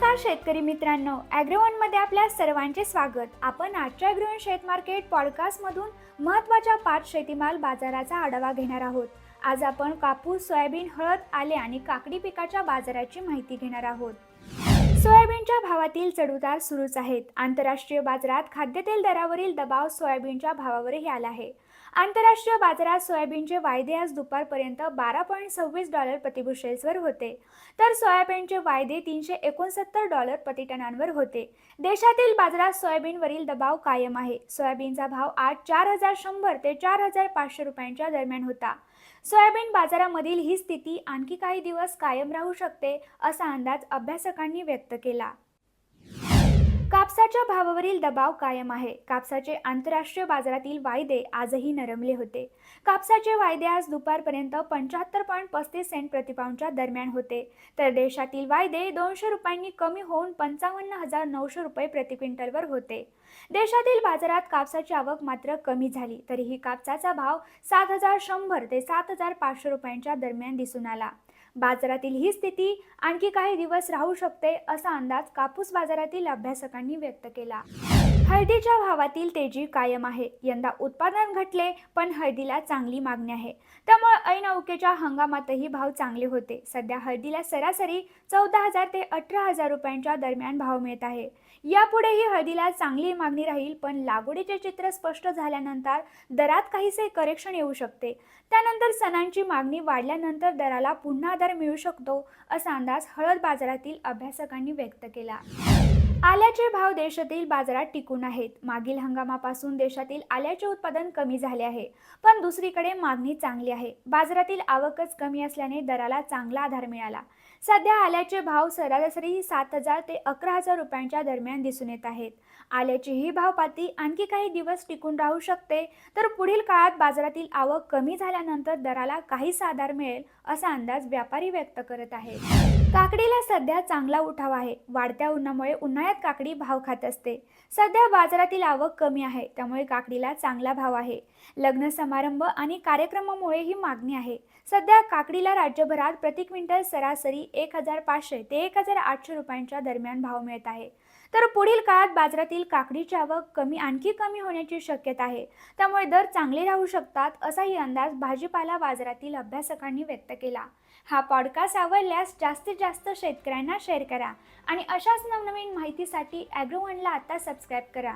नमस्कार शेतकरी मित्रांनो ॲग्रोवनमध्ये आपल्या सर्वांचे स्वागत. आपण आजच्या ॲग्रोवन शेत मार्केट पॉडकास्टमधून महत्त्वाच्या पाच शेतीमाल बाजाराचा आढावा घेणार आहोत. आज आपण कापूस सोयाबीन हळद आले आणि काकडी पिकाच्या बाजाराची माहिती घेणार आहोत. सोयाबीनच्या भावातील चढउतार सुरूच आहेत. आंतरराष्ट्रीय बाजारात खाद्यतेल दरावरील दबाव सोयाबीनच्या भावावरही आला आहे. आंतरराष्ट्रीय बाजारात सोयाबीनचे वायदे आज दुपारपर्यंत बारा पॉईंट सव्वीस डॉलर प्रतिबुशेल्सवर होते. तर सोयाबीनचे वायदे तीनशे एकोणसत्तर डॉलर प्रतिटनांवर होते. देशातील बाजारात सोयाबीनवरील दबाव कायम आहे. सोयाबीनचा भाव आज चार हजार शंभर ते चार हजार पाचशे रुपयांच्या दरम्यान होता. सोयाबीन बाजारामधील ही स्थिती आणखी काही दिवस कायम राहू शकते असा अंदाज अभ्यासकांनी व्यक्त केला. कापसाच्या भावावरील दबाव कायम आहे. कापसाचे आंतरराष्ट्रीय बाजारातील वायदे आजही नरमले होते. कापसाचे वायदे आज दुपारपर्यंत पंच्याहत्तर पॉईंट पस्तीस सेंट प्रतिपाऊंडच्या दरम्यान होते. तर देशातील वायदे दोनशे रुपयांनी कमी होऊन पंचावन्न हजार नऊशे रुपये प्रति क्विंटलवर होते. देशातील बाजारात कापसाची आवक मात्र कमी झाली. तरीही कापसाचा भाव सात हजार शंभर ते सात हजार पाचशे रुपयांच्या दरम्यान दिसून आला. बाजारातील ही स्थिती आणखी काही दिवस राहू शकते असा अंदाज कापूस बाजारातील अभ्यासकांनी व्यक्त केला. हळदीच्या भावातील तेजी कायम आहे. यंदा उत्पादन घटले पण हळदीला चांगली मागणी आहे. त्यामुळे ऐन अवकेच्या हंगामातही भाव चांगले होते. सध्या हळदीला सरासरी चौदा हजार ते अठरा हजार रुपयांच्या दरम्यान भाव मिळत आहे. यापुढेही हळदीला चांगली मागणी राहील पण लागवडीचे चित्र स्पष्ट झाल्यानंतर दरात काहीसे करेक्शन येऊ शकते. त्यानंतर सणांची मागणी वाढल्यानंतर दराला पुन्हा दर मिळू शकतो असा अंदाज हळद बाजारातील अभ्यासकांनी व्यक्त केला. आल्याचे भाव देशातील बाजारात टिकून आहेत. मागील हंगामापासून देशातील आल्याचे उत्पादन कमी झाले आहे. पण दुसरीकडे मागणी चांगली आहे. बाजारातील आवकच कमी असल्याने दराला चांगला आधार मिळाला. सध्या आल्याचे भाव सरासरी सात हजार ते अकरा हजार रुपयांच्या दरम्यान दिसून येत आहेत. आल्याची ही भावपाती आणखी काही दिवस टिकून राहू शकते तर पुढील काळात बाजारातील आवक कमी झाल्यानंतर दराला काहीसा आधार मिळेल असा अंदाज व्यापारी व्यक्त करत आहेत. काकडीला सध्या चांगला उठाव आहे. वाढत्या उन्हामुळे उन्हाळ्यात काकडी भाव खात असते. सध्या बाजारातील आवक कमी आहे त्यामुळे काकडीला चांगला भाव आहे. लग्न समारंभ आणि कार्यक्रमामुळे ही मागणी आहे. सध्या काकडीला राज्यभरात प्रति क्विंटल सरासरी एक हजार पाचशे ते एक हजार आठशे रुपयांच्या दरम्यान भाव मिळत आहे. तर पुढील काळात बाजारातील काकडीची आवक कमी आणखी कमी होण्याची शक्यता आहे. त्यामुळे दर चांगले राहू शकतात असाही अंदाज भाजीपाला बाजारातील अभ्यासकांनी व्यक्त केला. हा पॉडकास्ट आवडल्यास जास्तीत जास्त शेतकऱ्यांना शेअर करा आणि अशाच नवनवीन माहिती माहितीसाठी ॲग्रोवनला आता सबस्क्राईब करा.